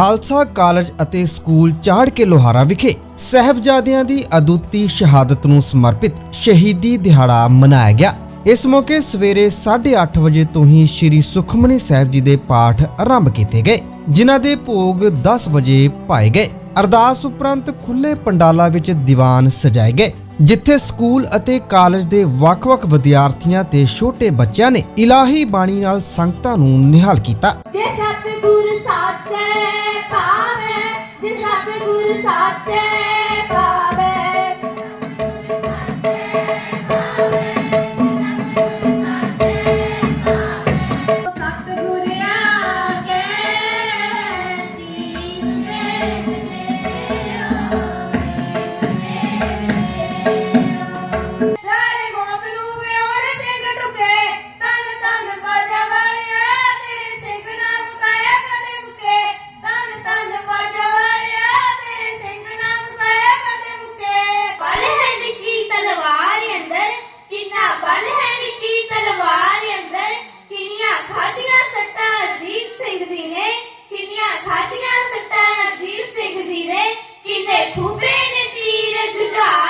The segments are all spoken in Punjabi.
ਖਾਲਸਾ ਕਾਲਜ ਅਤੇ ਸਕੂਲ ਚਾੜ ਕੇ ਲੋਹਾਰਾ ਵਿਖੇ ਸਹਿਬਜ਼ਾਦਿਆਂ ਦੀ ਅਦੁੱਤੀ ਸ਼ਹਾਦਤ ਨੂੰ ਸਮਰਪਿਤ ਸ਼ਹੀਦੀ ਦਿਹਾੜਾ ਮਨਾਇਆ ਗਿਆ। ਇਸ ਮੌਕੇ ਸਵੇਰੇ 8:30 ਵਜੇ ਤੋਂ ਹੀ ਸ੍ਰੀ ਸੁਖਮਨੀ ਸਾਹਿਬ ਜੀ ਦੇ ਪਾਠ ਆਰੰਭ ਕੀਤੇ ਗਏ, ਜਿਨ੍ਹਾਂ ਦੇ ਭੋਗ 10 ਵਜੇ ਪਾਏ ਗਏ। ਅਰਦਾਸ ਉਪਰੰਤ ਖੁੱਲੇ ਪੰਡਾਲਾ ਵਿੱਚ ਦੀਵਾਨ ਸਜਾਏ ਗਏ, ਜਿੱਥੇ ਸਕੂਲ ਅਤੇ ਕਾਲਜ ਦੇ ਵੱਖ-ਵੱਖ ਵਿਦਿਆਰਥੀਆਂ ਤੇ ਛੋਟੇ ਬੱਚਿਆਂ ਨੇ ਇਲਾਹੀ ਬਾਣੀ ਨਾਲ ਸੰਗਤਾਂ ਨੂੰ ਨਿਹਾਲ ਕੀਤਾ। ਜੇ ਸਤਿਗੁਰ ਸਾਚੇ ਸਤਿਗੁਰ ਸਾਚੇ ਕਿੰਨੀਆਂ ਖਾਦੀਆਂ ਸੱਟਾਂ ਅਜੀਤ ਸਿੰਘ ਜੀ ਨੇ ਕਿੰਨੇ ਖੂਬੇ ਨੇ ਤੀਰ ਜੁਝਾਰ।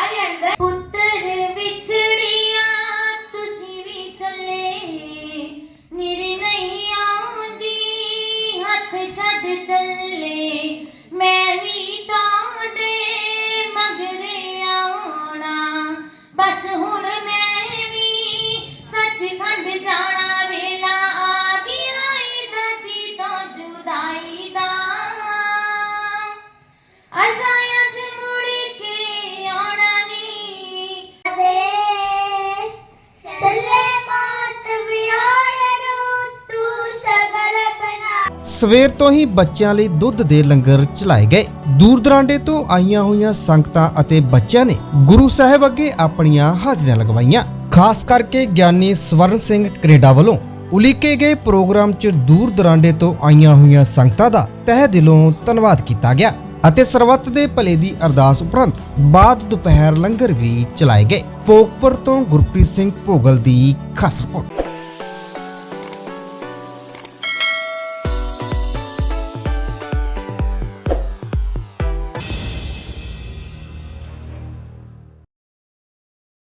ਸਵੇਰ ਤੋਂ ਹੀ ਬੱਚਿਆਂ ਲਈ ਦੁੱਧ ਦੇ ਲੰਗਰ ਚਲਾਏ ਗਏ। ਦੂਰ ਦਰਾਂਡੇ ਤੋਂ ਆਈਆਂ ਹੋਈਆਂ ਸੰਗਤਾਂ ਅਤੇ ਬੱਚਿਆਂ ਨੇ ਗੁਰੂ ਸਾਹਿਬ ਅੱਗੇ ਆਪਣੀਆਂ ਹਾਜ਼ਰੀਆਂ ਲਗਵਾਈਆਂ। ਖਾਸ ਕਰਕੇ ਗਿਆਨੀ ਸਵਰਨ ਸਿੰਘ ਕੈਨੇਡਾ ਵੱਲੋਂ ਉਲੀਕੇ ਗਏ ਪ੍ਰੋਗਰਾਮ 'ਚ ਦੂਰ ਦਰਾਂਡੇ ਤੋਂ ਆਈਆਂ ਹੋਈਆਂ ਸੰਗਤਾਂ ਦਾ ਤਹਿ ਦਿਲੋਂ ਧੰਨਵਾਦ ਕੀਤਾ ਗਿਆ ਅਤੇ ਸਰਬੱਤ ਦੇ ਭਲੇ ਦੀ ਅਰਦਾਸ ਉਪਰੰਤ ਬਾਅਦ ਦੁਪਹਿਰ ਲੰਗਰ ਵੀ ਚਲਾਏ ਗਏ। ਭੋਗਪੁਰ ਤੋਂ ਗੁਰਪ੍ਰੀਤ ਸਿੰਘ ਭੋਗਲ ਦੀ ਖਾਸ ਰਿਪੋਰਟ।